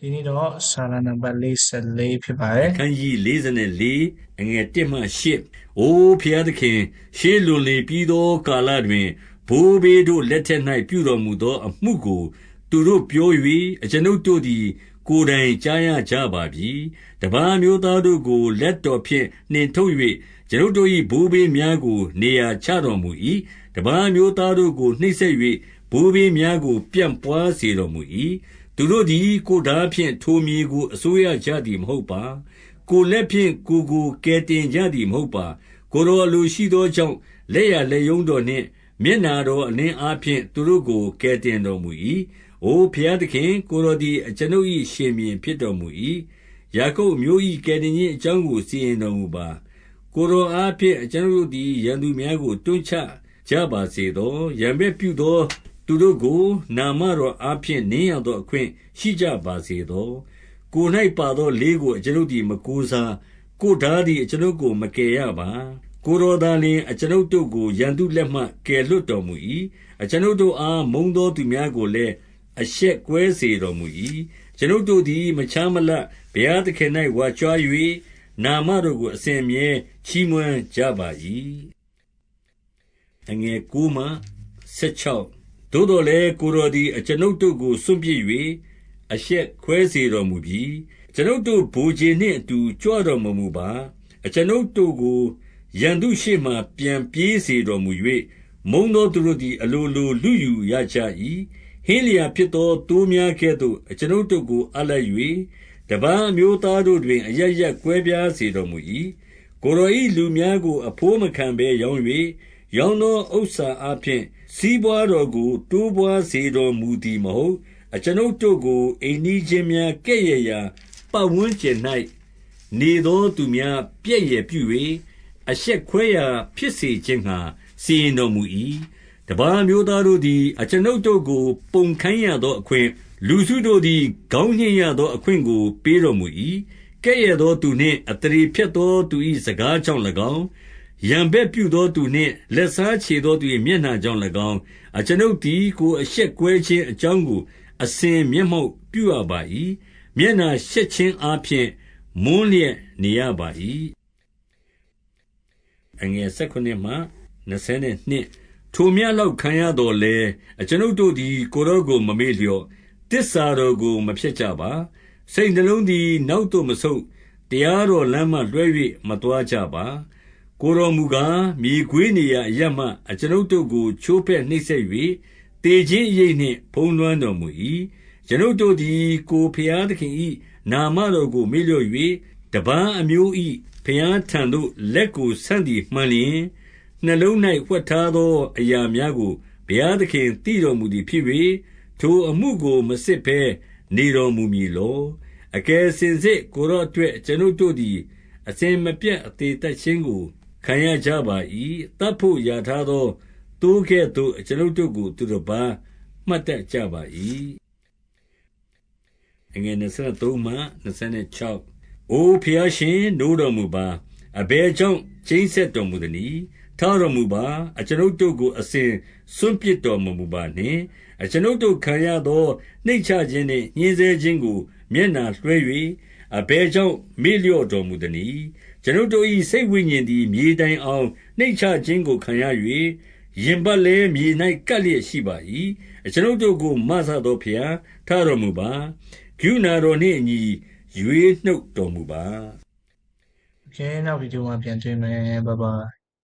ဒီနေ့တော့စာလနံပါတ်44ဖြစ်ပါတယ်ခန်းကြီး44အငယ်1မှ8အိုဖျားသခင် ရှေးလွန်လေပြီးသောကာလတွင်ဘိုးဘေးတို့လက်ထက်၌ပြုတော်မူသောအမှုကို သူတို့ပြော၍အကျွန်ုပ်တို့သည် ကိုယ်တိုင်ကြားရကြပါပြီတပားမျိုးသားတို့ကိုလက်တော်ဖြင့်နှင်ထုတ်၍ကျွန်ုပ်တို့၏ဘိုးဘေးများကို နေရာချတော်မူ၏တပားမျိုးသားတို့ကိုနှိပ်စက်၍ဘိုးဘေးများကို ပြန့်ပွားစေတော်မူ၏ သူတို့သည် ကိုယ်ဓာဖြင့် ထိုမြေကို အစိုးရကြသည် မဟုတ်ပါ ကိုယ်လက်ဖြင့် ကိုယ်ကို ကယ်တင်ကြသည် မဟုတ်ပါ ကိုယ်တော်အလိုရှိသောကြောင့် လက်ရလက်ယုံတော်နှင့် မျက်နာတော်အလင်းအားဖြင့် သူတို့ကို ကယ်တင်တော်မူ၏။အိုဘုရားသခင် ကိုယ်တော်သည် အကျွန်ုပ်၏ရှင်ဘုရင်ဖြစ်တော်မူ၏။ယာကုပ်အမျိုး၏ကယ်တင်ခြင်း အကြောင်းကို စီရင်တော်မူပါ။ကိုယ်တော်အားဖြင့် အကျွန်ုပ်တို့သည် ရန်သူများကို တွန်းချကြပါစေသော။ရန်ဘက်ပြုသော သူတို့ကို နာမတော်အားဖြင့် နင်းရသောအခွင့် ရှိကြပါစေသော။ကိုယ်၌ပါသောလေးကို အကျွန်ုပ်သည် မကိုးစား။ကိုယ်ထားသည် အကျွန်ုပ်ကို မကယ်ရပါ။ကိုယ်တော်သာလျှင် အကျွန်ုပ်တို့ကို ရန်သူလက်မှ ကယ်လွှတ်တော်မူ၏။အကျွန်ုပ်တို့အား မုန်းသောသူများကိုလည်း အရှက်ကွဲစေတော်မူ၏။အကျွန်ုပ်တို့သည် မခြားမလပ် ဘုရားသခင်၌ဝါကြွား၍နာမတော်ကို အစဉ်အမြဲ ချီးမွမ်းကြပါ၏။9 သို့သော်လည်း ကိုယ်တော်သည် အကျွန်ုပ်တို့ကို စွန့်ပစ်၍အရှက်ခွဲစေတော်မူပြီ။အကျွန်ုပ်တို့ ဗိုလ်ခြေနှင့်အတူ ကြွတော်မမူပါ။အကျွန်ုပ်တို့ကို ရန်သူရှေ့မှ ပြန်ပြေးစေတော်မူ၍၊မုန်းသောသူတို့သည် အလိုလို လုယူရကြ၏။ဟင်းလျာဖြစ်သော သိုးများကဲ့သို့ အကျွန်ုပ်တို့ကို အပ်လိုက်၍၊တပါးအမျိုးသားတို့တွင် အရပ်ရပ်ကွဲပြားစေတော်မူ၏။ကိုယ်တော်၏လူများကို အဘိုးမခံဘဲရောင်း၍၊ရောင်းသောဥစ္စာအားဖြင့် စီးပွားတော်ကို တိုးပွားစေတော်မူသည်မဟုတ်။အကျွန်ုပ်တို့ကို အိမ်နီးချင်းများကဲ့ရဲ့ရာ ပတ်ဝန်းကျင်၌နေသောသူများ ပြက်ယယ်ပြု၍အရှက်ခွဲရာဖြစ်စေခြင်းငှါ စီရင်တော်မူ၏။တပါးအမျိုးသားတို့သည် အကျွန်ုပ်တို့ကို ပုံခိုင်းရသောအခွင့်၊လူစုတို့သည် ခေါင်းညှိတ်ရသော အခွင့်ကို ပေးတော်မူ၏။ကဲ့ရဲ့သောသူနှင့် အသရေဖျက်သောသူ၏စကားကြောင့်၎င်း၊ ရန်ဘက်ပြုသောသူနှင့် လက်စားချေသောသူ၏မျက်နှာကြောင့်၎င်း၊အကျွန်ုပ်သည် ကိုယ်အရှက်ကွဲခြင်းအကြောင်းကို အစဉ်မျက်မှောက်ပြုရပါ၏။မျက်နှာရှက်ခြင်းအားဖြင့် မွန်းလျက်နေရပါ၏။ထိုမျှလောက်ခံရသော်လည်း၊အကျွန်ုပ်တို့သည် ကိုယ်တော်ကို မမေ့လျော့၊သစ္စာတော်ကို မဖျက်ကြပါ။စိတ်နှလုံးသည် နောက်သို့မဆုတ်၊တရားတော်လမ်းမှလွှဲ၍မသွားကြပါ။ ကိုယ်တော်မူကား၊မြေခွေးနေရာအရပ်မှ အကျွန်ုပ်တို့ကို ချိုးဖဲ့နှိပ်စက်၍၊သေခြင်းအရိပ်နှင့် ဖုံးလွှမ်းတော်မူ၏။အကျွန်ုပ်တို့သည် ကိုယ်ဘုရားသခင်၏နာမတော်ကို မေ့လျော့၍၊တပါးအမျိုး၏ဘုရားထံသို့ လက်ကိုဆန့်သည်မှန်လျှင်၊နှလုံး၌ဝှက်ထားသော အရာများကို ဘုရားသခင်သိတော်မူသည်ဖြစ်၍၊ထိုအမှုကို မစစ်ဘဲနေတော်မူမည်လော။အကယ်စင်စစ် ကိုယ်တော်အတွက် အကျွန်ုပ်တို့သည် အစဉ်မပြတ် အသေသတ်ခြင်းကို ခံရကြပါ၏။သတ်ဘို့ရာထားသောသိုးကဲ့သို့အကျွန်ုပ်တို့ကို သူတပါးမှတ်တတ်ကြပါ၏။23အိုဘုရားရှင်နိုးတော်မူပါ။အဘယ်ကြောင့်ကျိန်းစက်တော်မူသနည်း။ထတော်မူပါ။အကျွန်ုပ်တို့ကိုအစဉ်စွန့်ပစ်တော်မမူပါနှင့်။အကျွန်ုပ်တို့ခံရသောနှိမ့်ချခြင်းနှင့်ညှဉ်းဆဲခြင်းကို မျက်နှာလွှဲ၍အဘယ်ကြောင့်မေ့လျော့တော်မူသနည်း။ ကျွန်ုပ်တို့၏စိတ်ဝိညာဉ်သည် မြေတိုင်အောင် နှိမ့်ချခြင်းကိုခံရ၍၊ရင်ပတ်လည်း မြေ၌ကပ်လျက်ရှိပါ၏။အကျွန်ုပ်တို့ကို မစသောဘုရား ထတော်မူပါ။ကရုဏာတော်နှင့်အညီ ရွေးနှုတ်တော်မူပါ။။ Okay နောက်ဗီဒီယိုမှာ ပြန်တွေ့မယ်။ Bye bye